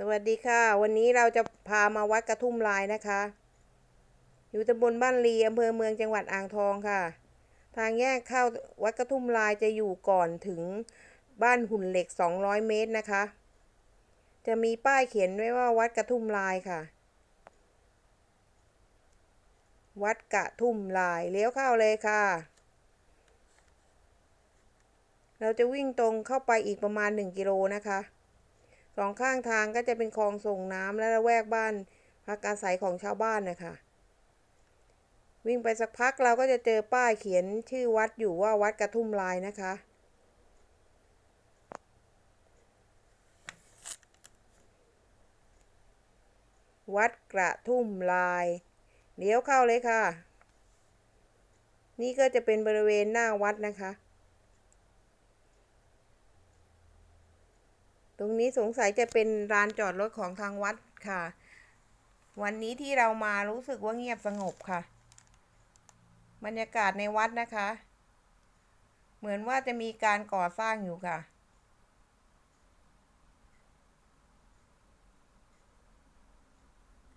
สวัสดีค่ะ วันนี้เราจะพามาวัดกระทุ่มลายนะคะ อยู่ตำบลบ้านลีอำเภอเมืองจังหวัดอ่างทองค่ะ ทางแยกเข้าวัดกระทุ่มลายจะอยู่ก่อนถึงบ้านหุ่นเหล็ก 200 เมตรนะคะ จะมีป้ายเขียนไว้ว่าวัดกระทุ่มลายค่ะ วัดกระทุ่มลายเลี้ยวเข้าเลยค่ะ เราจะวิ่งตรงเข้าไปอีกประมาณ 1 กิโลนะคะ สองข้างทางก็จะเป็นคลองส่งน้ำและระแวกบ้านพักอาศัยของชาวบ้านนะคะวิ่งไปสักพักเราก็จะเจอป้ายเขียนชื่อวัดอยู่ว่าวัดกระทุ่มลายนะคะ วัดกระทุ่มลายเลี้ยวเข้าเลยค่ะ นี่ก็จะเป็นบริเวณหน้าวัดนะคะ ตรงนี้สงสัยจะเป็นลานจอดรถของทางวัดค่ะ วันนี้ที่เรามารู้สึกว่าเงียบสงบค่ะ บรรยากาศในวัดนะคะ เหมือนว่าจะมีการก่อสร้างอยู่ค่ะ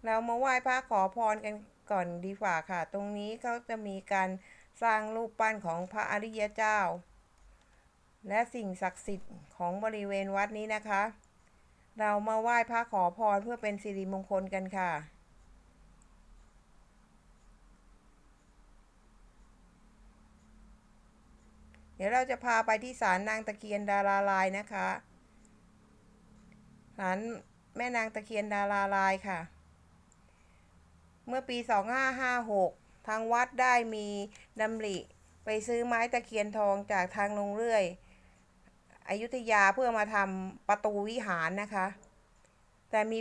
เรามาไหว้พระขอพรกันก่อนดีกว่าค่ะ ตรงนี้เขาจะมีการสร้างรูปปั้นของพระอริยเจ้า และสิ่งศักดิ์สิทธิ์ของบริเวณวัดนี้นะคะ เรามาไหว้พระขอพรเพื่อเป็นสิริมงคลกันค่ะ เดี๋ยวเราจะพาไปที่ศาลนางตะเคียนดาราลายนะคะศาลแม่นางตะเคียนดาราลายค่ะ เมื่อปี 2556 ทางวัดได้มีดำริไปซื้อไม้ตะเคียนทองจากทางลงเรื่อย อยุธยาเพื่อมาทำประตูวิหารนะคะ แต่มี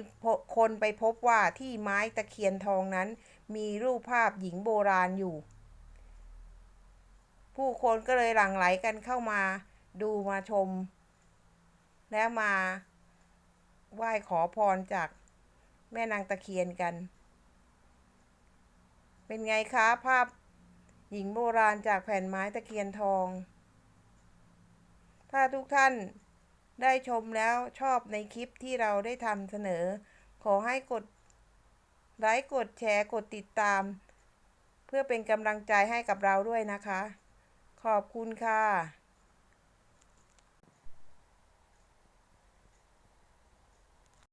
คนไปพบว่าที่ไม้ตะเคียนทองนั้น มีรูปภาพหญิงโบราณอยู่ ผู้คนก็เลยหลั่งไหลกันเข้ามาดูมาชม และมาไหว้ขอพรจากแม่นางตะเคียนกัน เป็นไงคะภาพหญิงโบราณจากแผ่นไม้ตะเคียนทอง ถ้าทุกท่านได้ชมแล้วชอบในคลิปที่เราได้ทำเสนอ ขอให้กดไลค์กดแชร์กดติดตาม เพื่อเป็นกำลังใจให้กับเราด้วยนะคะ ขอบคุณค่ะ